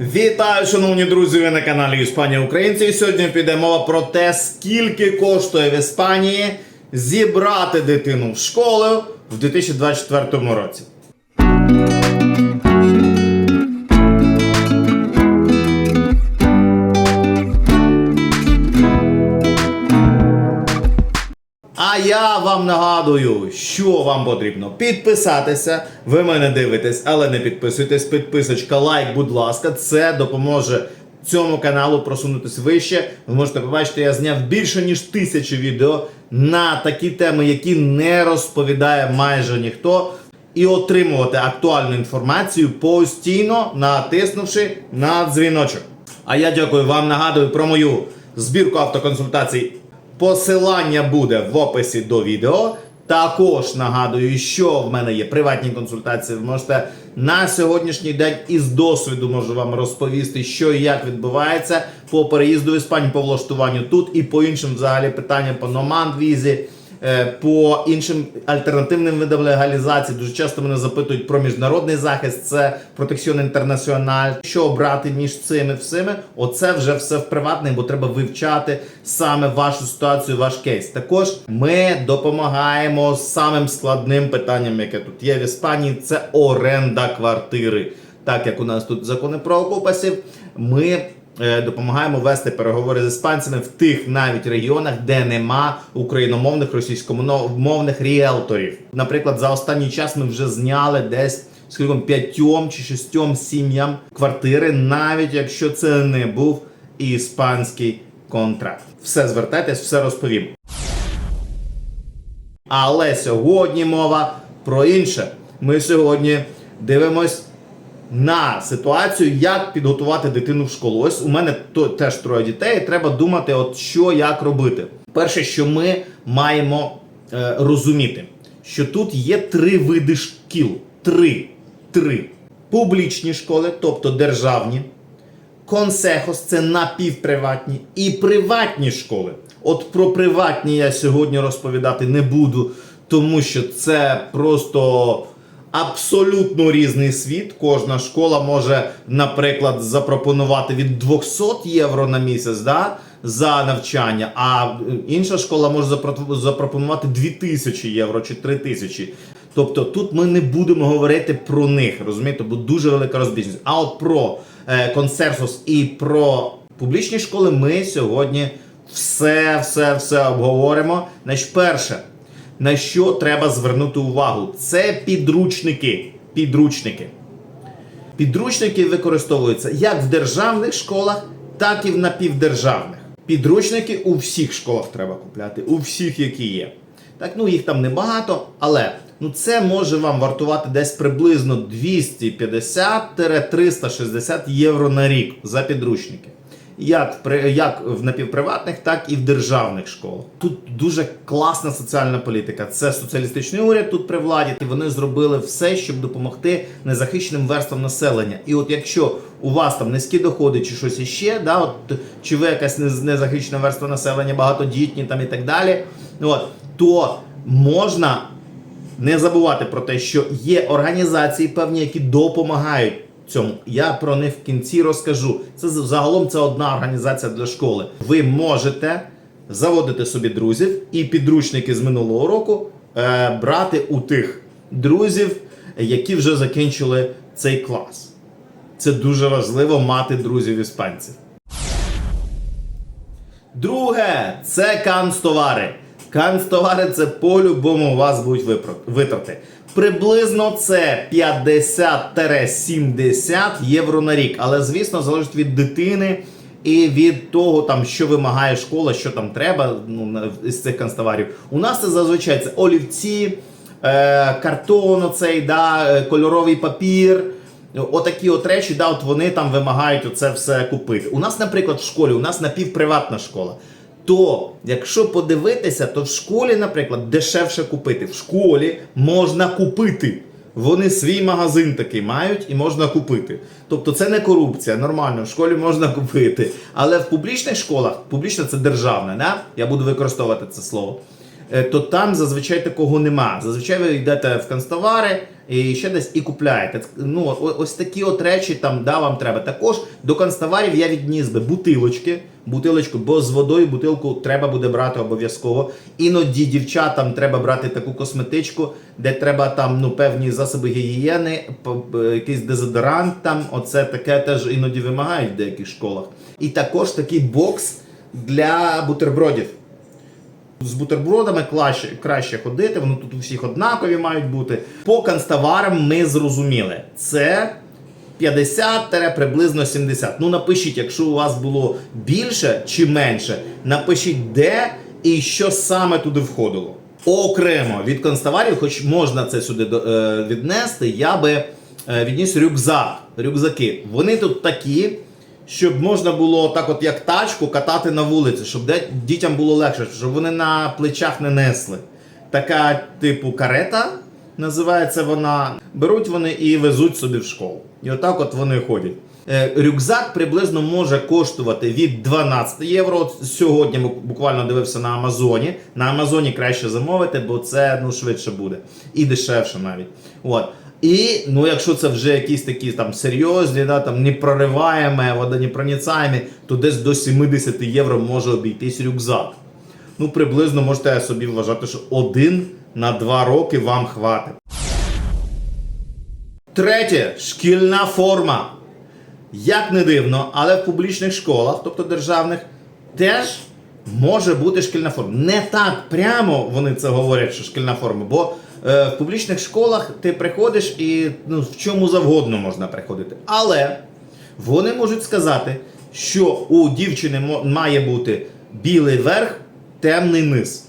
Вітаю, шановні друзі! Ви на каналі Іспанія Українці. І сьогодні піде мова про те, скільки коштує в Іспанії зібрати дитину в школу в 2024 році. А я вам нагадую, що вам потрібно підписатися. Ви мене дивитесь, але не підписуйтесь. Підписочка, лайк, будь ласка, це допоможе цьому каналу просунутися вище. Ви можете побачити, я зняв більше ніж тисячу відео на такі теми, які не розповідає майже ніхто. І отримувати актуальну інформацію постійно натиснувши на дзвіночок. А я дякую вам. Нагадую про мою збірку автоконсультацій. Посилання буде в описі до відео. Також нагадую, що в мене є приватні консультації. Ви можете на сьогоднішній день із досвіду можу вам розповісти, що і як відбувається по переїзду в Іспанію, по влаштуванню тут і по іншим взагалі питанням по номанд візі. Е, По іншим альтернативним видам легалізації дуже часто мене запитують про міжнародний захист, це протекціон інтернаціональ. Що обрати між цими всіми? Оце вже все в приватний, бо треба вивчати саме вашу ситуацію, ваш кейс. Також ми допомагаємо самим складним питанням, яке тут є в Іспанії, це оренда квартири. Так як у нас тут закони про окупасів, ми допомагаємо вести переговори з іспанцями в тих навіть регіонах, де нема україномовних російськомовних ріелторів. Наприклад, за останній час ми вже зняли десь скільки п'ятьом чи шістьом сім'ям квартири, навіть якщо це не був іспанський контракт. Все звертайтесь, все розповім. Але сьогодні мова про інше. Ми сьогодні дивимось на ситуацію, як підготувати дитину в школу. Ось у мене теж троє дітей, треба думати, от що як робити. Перше, що ми маємо е, розуміти, що тут є три види шкіл. Три. Три. Публічні школи, тобто державні. Консехос це напівприватні і приватні школи. От про приватні я сьогодні розповідати не буду, тому що це просто абсолютно різний світ. Кожна школа може, наприклад, запропонувати від 200 євро на місяць да, за навчання, а інша школа може запро- запропонувати 2000 євро чи 3000. Тобто тут ми не будемо говорити про них, розумієте, бо дуже велика розбіжність. А от про е, консерсус і про публічні школи ми сьогодні все, все, все обговоримо. Значить, перше, на що треба звернути увагу, це підручники. Підручники. Підручники використовуються як в державних школах, так і в напівдержавних. Підручники у всіх школах треба купляти, у всіх, які є. Так, ну їх там небагато, але ну це може вам вартувати десь приблизно 250-360 євро на рік за підручники. Як як в напівприватних, так і в державних школах. Тут дуже класна соціальна політика. Це соціалістичний уряд тут при владі, і вони зробили все, щоб допомогти незахищеним верствам населення. І от якщо у вас там низькі доходи чи щось іще, да, от, чи ви якась нез- незахищена верства населення, багатодітні там і так далі, от, то можна не забувати про те, що є організації певні, які допомагають цьому. Я про них в кінці розкажу. Це загалом це одна організація для школи. Ви можете заводити собі друзів і підручники з минулого року е, брати у тих друзів, які вже закінчили цей клас. Це дуже важливо мати друзів іспанців. Друге, це канцтовари. Канцтовари це по-любому у вас будуть витрати. Приблизно це 50-70 євро на рік. Але, звісно, залежить від дитини і від того, там, що вимагає школа, що там треба ну, з цих канцтоварів. У нас це зазвичай це олівці, е, картон, оцей, да, е, кольоровий папір. Отакі от речі, да, от вони там вимагають оце все купити. У нас, наприклад, в школі, у нас напівприватна школа. То, якщо подивитися, то в школі, наприклад, дешевше купити. В школі можна купити. Вони свій магазин такий мають і можна купити. Тобто це не корупція, нормально, в школі можна купити. Але в публічних школах, публічна це державне, да? я буду використовувати це слово. Е, то там зазвичай такого нема. Зазвичай ви йдете в канцтовари і ще десь і купляєте. Ну, ось такі от речі там да, вам треба. Також до канцтоварів я відніс би бутилочки, бутилочку, бо з водою бутилку треба буде брати обов'язково. Іноді дівчатам треба брати таку косметичку, де треба там ну, певні засоби гігієни, якийсь дезодорант там. Оце таке теж іноді вимагають в деяких школах. І також такий бокс для бутербродів. З бутербродами краще, краще ходити, вони тут у всіх однакові мають бути. По канцтоварам ми зрозуміли. Це 50 приблизно 70. Ну напишіть, якщо у вас було більше чи менше, напишіть де і що саме туди входило. Окремо від канцтоварів, хоч можна це сюди е, віднести, я би е, відніс рюкзак. Рюкзаки. Вони тут такі, щоб можна було так, от як тачку, катати на вулиці, щоб дітям було легше, щоб вони на плечах не несли. Така, типу, карета називається вона. Беруть вони і везуть собі в школу. І отак от вони ходять. Е, Рюкзак приблизно може коштувати від 12 євро. Сьогодні буквально дивився на Амазоні. На Амазоні краще замовити, бо це ну, швидше буде. І дешевше навіть. От. І ну, якщо це вже якісь такі там серйозні, да, там непрориваємі, водонепроницаємі, то десь до 70 євро може обійтись рюкзак. Ну, приблизно можете собі вважати, що один на два роки вам хватить. Третє шкільна форма. Як не дивно, але в публічних школах, тобто державних, теж може бути шкільна форма. Не так прямо вони це говорять, що шкільна форма, бо в публічних школах ти приходиш і ну, в чому завгодно можна приходити. Але вони можуть сказати, що у дівчини має бути білий верх, темний низ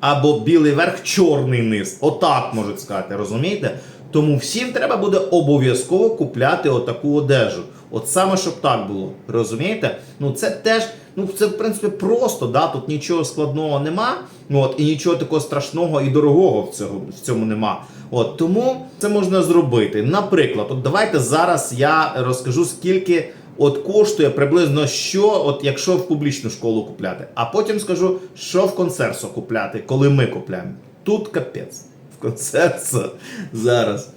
або білий верх, чорний низ. Отак можуть сказати, розумієте? Тому всім треба буде обов'язково купляти отаку одежу. От саме щоб так було. Розумієте? Ну це теж, ну це в принципі просто, да? тут нічого складного нема. ну, От, і нічого такого страшного і дорогого в цьому, в цьому нема. От тому це можна зробити. Наприклад, от давайте зараз я розкажу, скільки от коштує приблизно що, от якщо в публічну школу купляти. А потім скажу, що в консерсо купляти, коли ми купляємо. Тут капець. В консерсо зараз.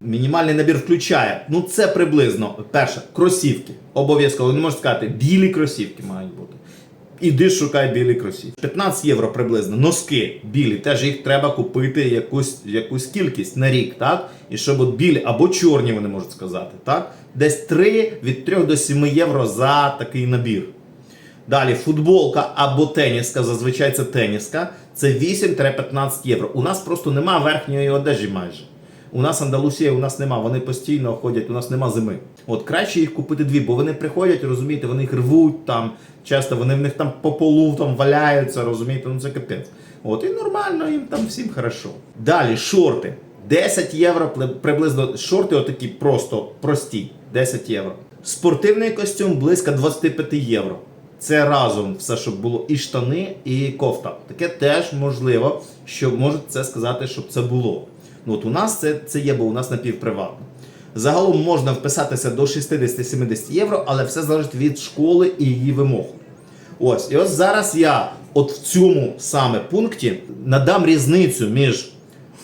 Мінімальний набір включає. Ну це приблизно. Перше, кросівки. Обов'язково. Не можна сказати, білі кросівки мають бути. Іди шукай білі кросівки. 15 євро приблизно. Носки білі. Теж їх треба купити якусь, якусь кількість на рік, так? І щоб от білі або чорні вони можуть сказати. так? Десь 3 від 3 до 7 євро за такий набір. Далі футболка або теніска, зазвичай це теніска, це 8-15 євро. У нас просто нема верхньої одежі майже. У нас Андалусія, у нас нема, вони постійно ходять, у нас нема зими. От краще їх купити дві, бо вони приходять, розумієте, вони їх рвуть там, часто вони в них там по полу там валяються, розумієте, ну це капець. От і нормально, їм там всім хорошо. Далі шорти. 10 євро приблизно шорти, отакі просто прості. 10 євро. Спортивний костюм близько 25 євро. Це разом все, щоб було і штани, і кофта. Таке теж можливо, що можуть це сказати, щоб це було. Ну от у нас це, це є, бо у нас напівприватно. Загалом можна вписатися до 60-70 євро, але все залежить від школи і її вимог. Ось, і ось зараз я от в цьому саме пункті надам різницю між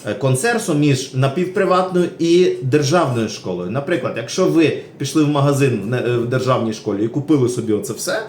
е, консерсом, між напівприватною і державною школою. Наприклад, якщо ви пішли в магазин в е, державній школі і купили собі оце все,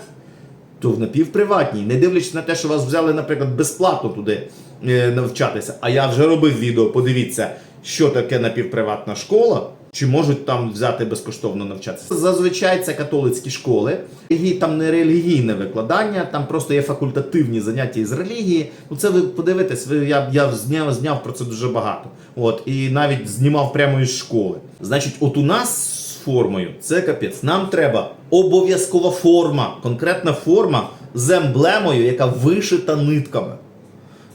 то в напівприватній, не дивлячись на те, що вас взяли, наприклад, безплатно туди е, навчатися. А я вже робив відео, подивіться, що таке напівприватна школа. Чи можуть там взяти безкоштовно навчатися? Зазвичай це католицькі школи. Релігії там не релігійне викладання, там просто є факультативні заняття із релігії. Ну це ви подивитесь, ви я, я зняв, зняв про це дуже багато. От і навіть знімав прямо із школи. Значить, от у нас з формою це капець. Нам треба обов'язкова форма, конкретна форма з емблемою, яка вишита нитками.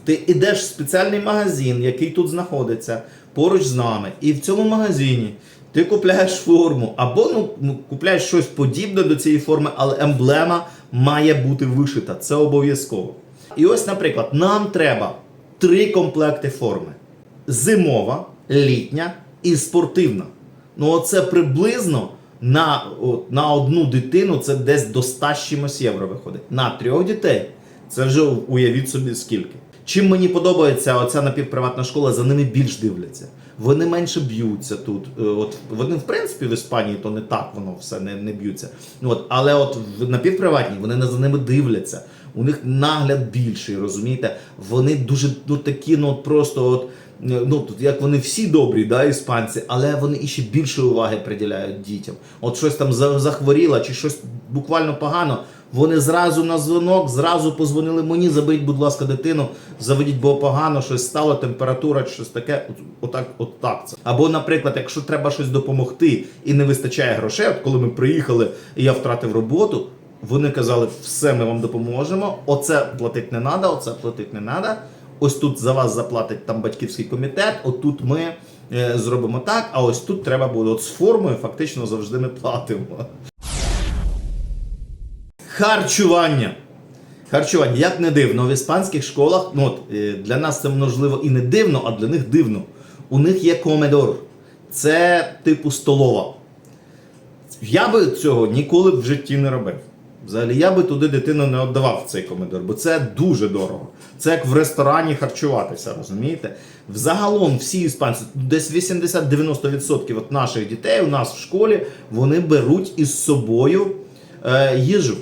Ти йдеш в спеціальний магазин, який тут знаходиться поруч з нами, і в цьому магазині ти купляєш форму, або ну, ну, купляєш щось подібне до цієї форми, але емблема має бути вишита. Це обов'язково. І ось, наприклад, нам треба три комплекти форми: зимова, літня і спортивна. Ну, оце приблизно на, от, на одну дитину це десь до 100 з чимось євро виходить. На трьох дітей Це вже уявіть собі скільки. Чим мені подобається оця напівприватна школа, за ними більш дивляться. Вони менше б'ються тут. Е, От вони, в принципі, в Іспанії то не так воно все не, не б'ються. От, але от в напівприватній вони не за ними дивляться. У них нагляд більший, розумієте? Вони дуже ну, такі, ну просто от. Ну, тут як вони всі добрі, да, іспанці, але вони іще більше уваги приділяють дітям. От щось там за- захворіло чи щось буквально погано. Вони зразу на дзвонок, зразу позвонили мені, заберіть, будь ласка, дитину, заведіть, бо погано, щось стало, температура, щось таке. Отак, от так це. Або, наприклад, якщо треба щось допомогти і не вистачає грошей, от коли ми приїхали і я втратив роботу, вони казали, все, ми вам допоможемо. Оце платити не треба, оце платити не треба. Ось тут за вас заплатить там батьківський комітет, отут ми е, зробимо так, а ось тут треба буде от з формою, фактично завжди ми платимо. Харчування. Харчування, як не дивно, в іспанських школах, ну от е, для нас це можливо і не дивно, а для них дивно. У них є комедор. Це типу столова. Я би цього ніколи в житті не робив. Взагалі, я би туди дитину не віддавав цей комедор, бо це дуже дорого. Це як в ресторані харчуватися, розумієте? Взагалом всі іспанці, десь 80-90% от наших дітей у нас в школі вони беруть із собою е, їжу.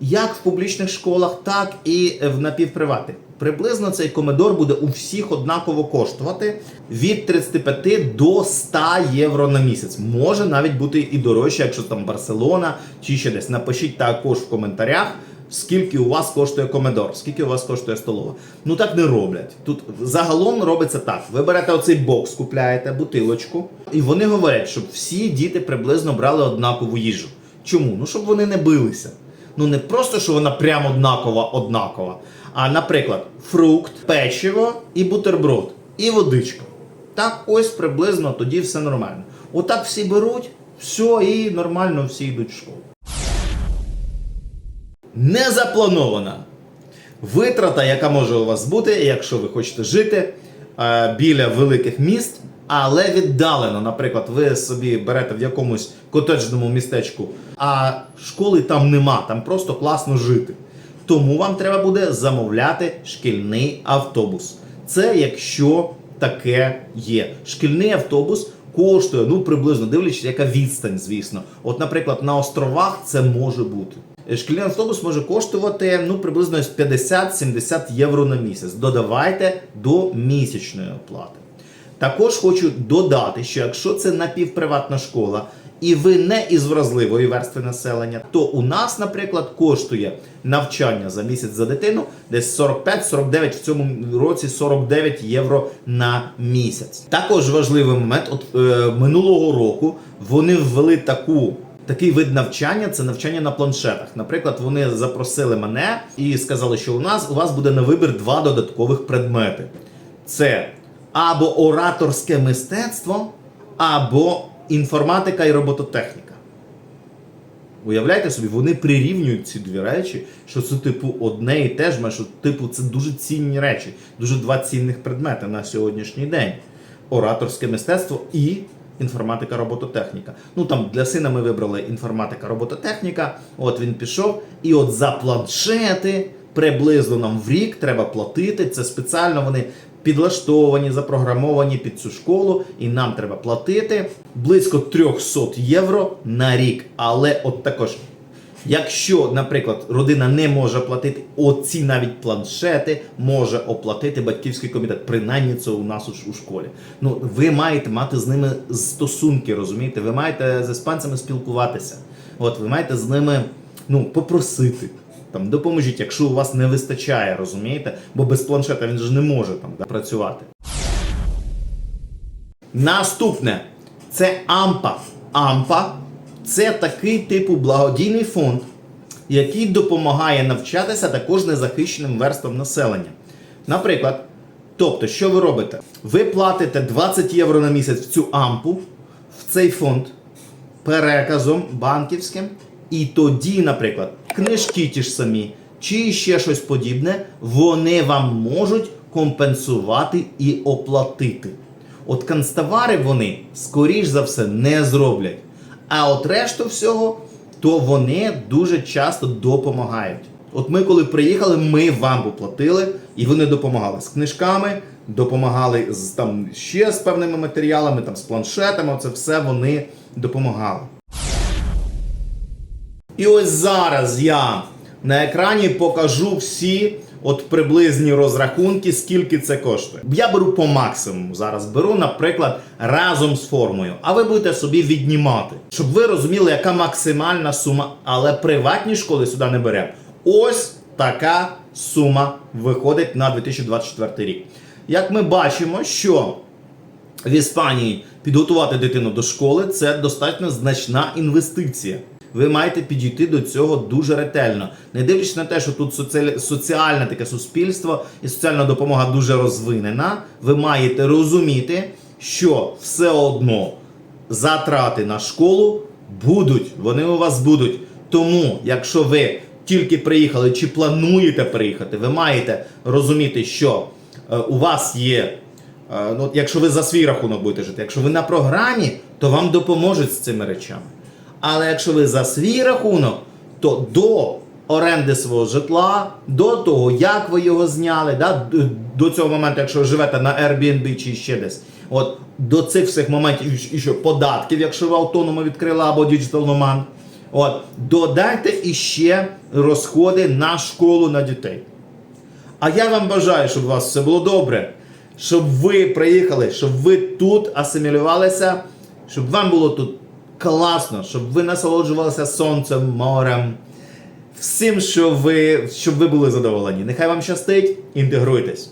Як в публічних школах, так і в напівприватних. Приблизно цей комедор буде у всіх однаково коштувати від 35 до 100 євро на місяць. Може навіть бути і дорожче, якщо там Барселона чи ще десь. Напишіть також в коментарях, скільки у вас коштує комедор, скільки у вас коштує столова. Ну так не роблять. Тут загалом робиться так: ви берете оцей бокс, купляєте бутилочку, і вони говорять, щоб всі діти приблизно брали однакову їжу. Чому? Ну щоб вони не билися. Ну не просто, що вона прямо однакова, однакова. А, наприклад, фрукт, печиво і бутерброд, і водичка. Так, ось приблизно тоді все нормально. Отак всі беруть, все, і нормально всі йдуть в школу. Незапланована витрата, яка може у вас бути, якщо ви хочете жити е, біля великих міст, але віддалено. Наприклад, ви собі берете в якомусь котеджному містечку, а школи там нема, там просто класно жити. Тому вам треба буде замовляти шкільний автобус. Це якщо таке є. Шкільний автобус коштує, ну приблизно дивлячись, яка відстань, звісно. От, наприклад, на островах це може бути. Шкільний автобус може коштувати ну, приблизно 50-70 євро на місяць. Додавайте до місячної оплати. Також хочу додати, що якщо це напівприватна школа, і ви не із вразливої верстви населення, то у нас, наприклад, коштує навчання за місяць за дитину десь 45-49 в цьому році 49 євро на місяць. Також важливий момент, от е, минулого року вони ввели таку. Такий вид навчання це навчання на планшетах. Наприклад, вони запросили мене і сказали, що у нас у вас буде на вибір два додаткових предмети: це або ораторське мистецтво, або інформатика і робототехніка. Уявляєте собі, вони прирівнюють ці дві речі, що це, типу, одне і те ж, що, типу, це дуже цінні речі, дуже два цінних предмети на сьогоднішній день: ораторське мистецтво і інформатика робототехніка. Ну там для сина ми вибрали інформатика робототехніка. От він пішов, і от за планшети приблизно нам в рік треба платити. Це спеціально вони підлаштовані, запрограмовані під цю школу, і нам треба платити близько 300 євро на рік. Але от також. Якщо, наприклад, родина не може платити оці навіть планшети, може оплатити батьківський комітет. Принаймні це у нас у, школі. Ну ви маєте мати з ними стосунки, розумієте? Ви маєте з іспанцями спілкуватися. От ви маєте з ними ну попросити. Там допоможіть, якщо у вас не вистачає, розумієте? Бо без планшета він же не може там да, працювати. Наступне це Ампа. Ампа це такий типу благодійний фонд, який допомагає навчатися також незахищеним верствам населення. Наприклад, тобто, що ви робите? Ви платите 20 євро на місяць в цю ампу, в цей фонд переказом банківським, і тоді, наприклад, книжки ті ж самі, чи ще щось подібне, вони вам можуть компенсувати і оплатити. От канцтовари вони, скоріш за все, не зроблять. А от решту всього, то вони дуже часто допомагають. От ми, коли приїхали, ми вам поплатили, і вони допомагали з книжками, допомагали з там ще з певними матеріалами, там з планшетами. Це все вони допомагали. І ось зараз я на екрані покажу всі от приблизні розрахунки, скільки це коштує. Я беру по максимуму. Зараз беру, наприклад, разом з формою. А ви будете собі віднімати, щоб ви розуміли, яка максимальна сума, але приватні школи сюди не беремо. Ось така сума виходить на 2024 рік. Як ми бачимо, що в Іспанії підготувати дитину до школи це достатньо значна інвестиція. Ви маєте підійти до цього дуже ретельно, не дивлячись на те, що тут соціаль- соціальне таке суспільство і соціальна допомога дуже розвинена. Ви маєте розуміти, що все одно затрати на школу будуть, вони у вас будуть. Тому, якщо ви тільки приїхали чи плануєте приїхати, ви маєте розуміти, що е, у вас є Е, Ну, якщо ви за свій рахунок будете жити, якщо ви на програмі, то вам допоможуть з цими речами. Але якщо ви за свій рахунок, то до оренди свого житла, до того, як ви його зняли, да, до цього моменту, якщо ви живете на Airbnb чи ще десь, от до цих всіх моментів і що податків, якщо ви автономо відкрили або Digital Nomad, от, додайте іще розходи на школу на дітей. А я вам бажаю, щоб у вас все було добре, щоб ви приїхали, щоб ви тут асимілювалися, щоб вам було тут класно, щоб ви насолоджувалися сонцем, морем, всім, що ви, щоб ви були задоволені. Нехай вам щастить, інтегруйтесь.